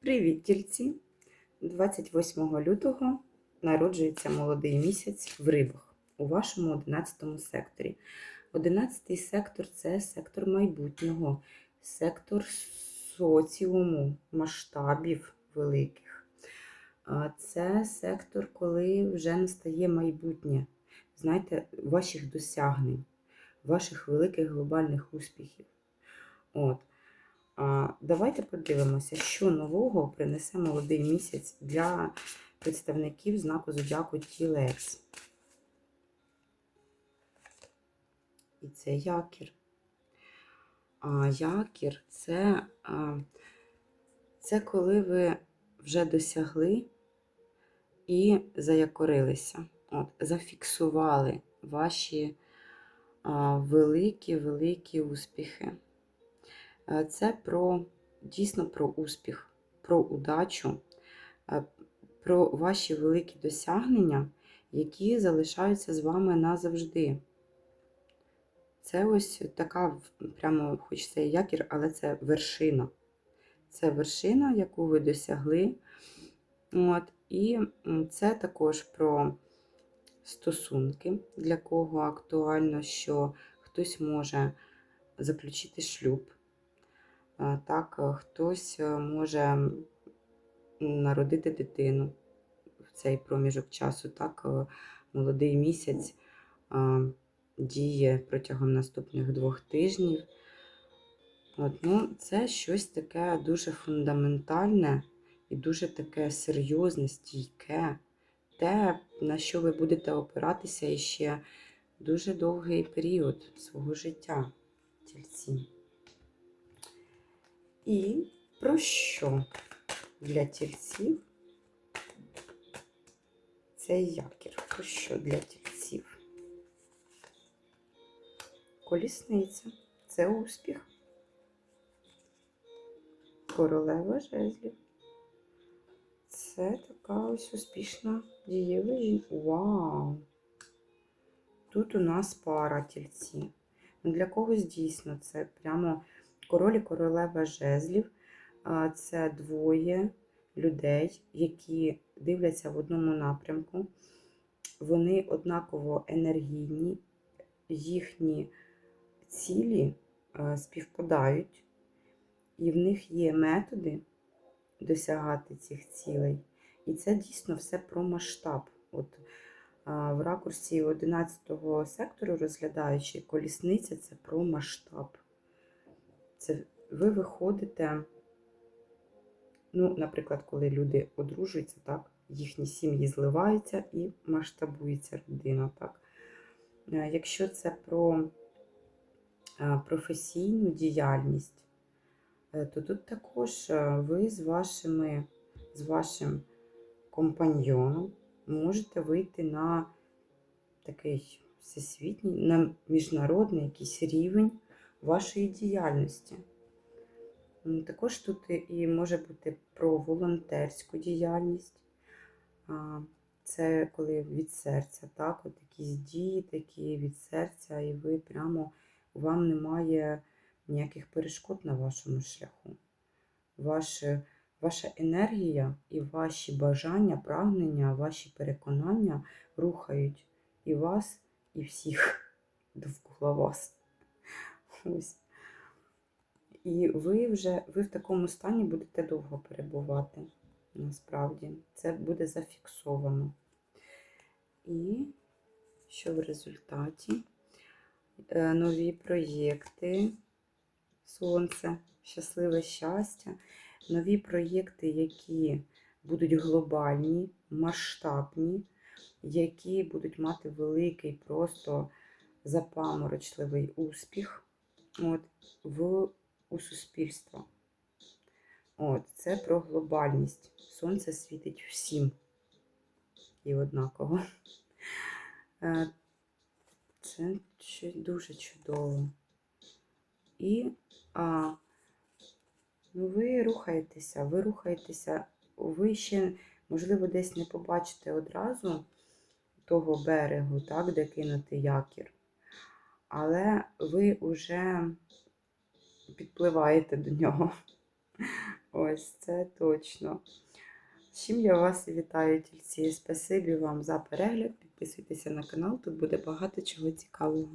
Привіт, тільці! 28 лютого народжується молодий місяць в рибах у вашому 11 секторі. 11 сектор це сектор майбутнього, сектор соціуму, масштабів великих. Це сектор, коли вже настає майбутнє, знаєте, ваших досягнень, ваших великих глобальних успіхів. От. Давайте подивимося, що нового принесе молодий місяць для представників знаку зодіаку Тілекс. І це якір. А якір це, це коли ви вже досягли і заякорилися. От, зафіксували ваші великі-великі успіхи. Е, Це про дійсно про успіх, про удачу, е, про ваші великі досягнення, які залишаються з вами назавжди. Це ось така, прямо хоч це якір, але це вершина. Це вершина, яку ви досягли. От, І це також про стосунки, для кого актуально, що хтось може заключити шлюб. Так, хтось може народити дитину в цей проміжок часу. Так, молодий місяць діє протягом наступних двох тижнів. От, ну, Це щось таке дуже фундаментальне і дуже таке серйозне, стійке, те, на що ви будете опиратися іще дуже довгий період свого життя, тільці. І про що для тільців цей якір? Про що для тільців? Колісниця це успіх. Королева жезлів. Це така ось успішна дієва жінка. Вау! Тут у нас пара тільці. Ну, Для когось дійсно це прямо король і королева жезлів. Це двоє людей, які дивляться в одному напрямку. Вони однаково енергійні, їхні цілі співпадають, і в них є методи досягати цих цілей. І це дійсно все про масштаб. От В ракурсі 11 сектору, розглядаючи колісниця, це про масштаб. Це ви виходите, ну, наприклад, коли люди одружуються, так, їхні сім'ї зливаються і масштабується родина. так. Якщо це про професійну діяльність, е, то тут також ви з вашими, з вашим компаньйоном можете вийти на такий всесвітній, на міжнародний якийсь рівень вашої діяльності. Також тут і може бути про волонтерську діяльність. Це коли від серця, так, от якісь дії такі від серця, і ви прямо вам немає ніяких перешкод на вашому шляху. Ваше, Ваша енергія і ваші бажання, прагнення, ваші переконання рухають і вас, і всіх довкола вас. Ось. І ви вже ви в такому стані будете довго перебувати. Насправді, це буде зафіксовано. І що в результаті? Е, нові проєкти, сонце, щасливе щастя, нові проєкти, які будуть глобальні, масштабні, які будуть мати великий, просто запаморочливий успіх от, в, у суспільство. От, Це про глобальність. Сонце світить всім і однаково. Е, це дуже чудово. І а, ну, ви рухаєтеся, ви рухаєтеся, ви ще, можливо, десь не побачите одразу того берегу, так, де кинути якір але ви вже підпливаєте до нього. Ось це точно. З чим я вас вітаю, тільці. Спасибі вам за перегляд. Підписуйтеся на канал, тут буде багато чого цікавого.